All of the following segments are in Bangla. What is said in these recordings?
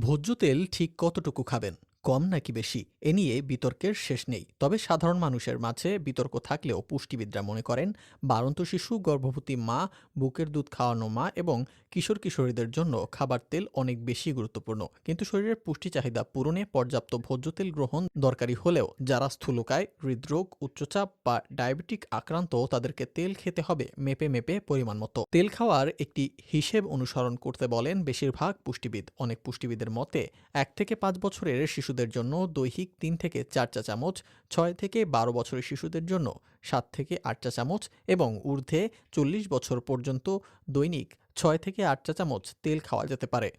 ভোজ্য তেল ঠিক কতটুকু খাবেন? কম নাকি বেশি, এ নিয়ে বিতর্কের শেষ নেই। তবে সাধারণ মানুষের মাঝে বিতর্ক থাকলেও পুষ্টিবিদরা মনে করেন, বাড়ন্ত শিশু, গর্ভবতী মা, বুকের দুধ খাওয়ানো মা এবং কিশোর কিশোরীদের জন্য খাবার তেল অনেক বেশি গুরুত্বপূর্ণ। কিন্তু শরীরের পুষ্টি চাহিদা পূরণে পর্যাপ্ত ভোজ্য তেল গ্রহণ দরকারি হলেও যারা স্থূলকায়, হৃদরোগ, উচ্চচাপ বা ডায়াবেটিক আক্রান্ত, তাদেরকে তেল খেতে হবে মেপে মেপে পরিমাণ মতো। তেল খাওয়ার একটি হিসেব অনুসরণ করতে বলেন বেশিরভাগ পুষ্টিবিদ। অনেক পুষ্টিবিদের মতে, এক থেকে পাঁচ বছরের শিশুদের জন্য দৈহিক তিন থেকে চার চা চামচ, ছয় থেকে বারো বছরের শিশুদের জন্য সাত থেকে আট চা চামচ এবং ঊর্ধ্বে চল্লিশ বছর পর্যন্ত দৈনিক ছয় থেকে আট চা চামচ তেল খাওয়া যেতে পারে।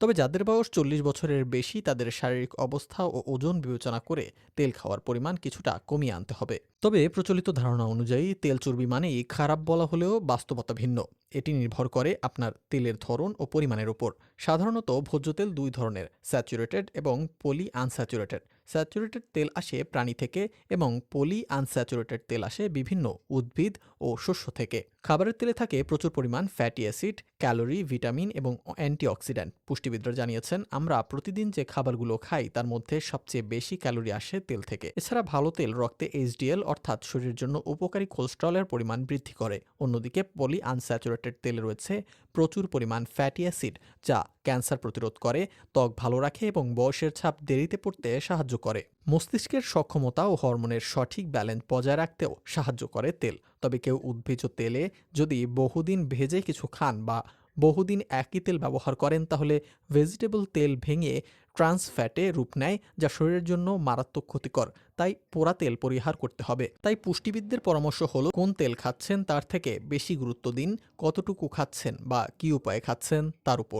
তবে যাদের বয়স চল্লিশ বছরের বেশি, তাদের শারীরিক অবস্থা ও ওজন বিবেচনা করে তেল খাওয়ার পরিমাণ কিছুটা কমিয়ে আনতে হবে। তবে প্রচলিত ধারণা অনুযায়ী, তেল চর্বি মানেই খারাপ বলা হলেও বাস্তবতা ভিন্ন। এটি নির্ভর করে আপনার তেলের ধরন ও পরিমাণের উপর। সাধারণত ভোজ্য তেল দুই ধরনের, স্যাচুরেটেড এবং পলি আনস্যাচুরেটেড। স্যাচুরেটেড তেল আসে প্রাণী থেকে এবং পলি আনস্যাচুরেটেড তেল আসে বিভিন্ন উদ্ভিদ ও শস্য থেকে। খাবারের তেলে থাকে প্রচুর পরিমাণ ফ্যাটি অ্যাসিড, ক্যালোরি, ভিটামিন এবং অ্যান্টিঅক্সিডেন্ট পুষ্টিবিদরা জানিয়েছেন, আমরা প্রতিদিন যে খাবারগুলো খাই তার মধ্যে সবচেয়ে বেশি ক্যালোরি আসে তেল থেকে। এছাড়া ভালো তেল রক্তে এইচডিএল অর্থাৎ শরীরের জন্য উপকারী কোলেস্ট্রলের পরিমাণ বৃদ্ধি করে। অন্যদিকে পলি আনস্যাচুরেটেড তেলে রয়েছে প্রচুর পরিমাণ ফ্যাটি অ্যাসিড যা ক্যান্সার প্রতিরোধ করে, ত্বক ভালো রাখে এবং বয়সের ছাপ দেরিতে পড়তে সাহায্য করে। মস্তিষ্কের সক্ষমতা ও হরমোনের সঠিক ব্যালেন্স বজায় রাখতেও সাহায্য করে তেল। তবে কেউ উদ্ভিজ্জ তেলে যদি বহুদিন ভেজে কিছু খান বা বহুদিন একই তেল ব্যবহার করেন, তাহলে ভেজিটেবল তেল ভেঙে ট্রান্স ফ্যাটে রূপ নেয়, যা শরীরের জন্য মারাত্মক ক্ষতিকর। তাই পোড়া তেল পরিহার করতে হবে। তাই পুষ্টিবিদদের পরামর্শ হলো, কোন তেল খাচ্ছেন তার থেকে বেশি গুরুত্ব দিন, কতটুকু খাচ্ছেন বা কী উপায়ে খাচ্ছেন তার উপর।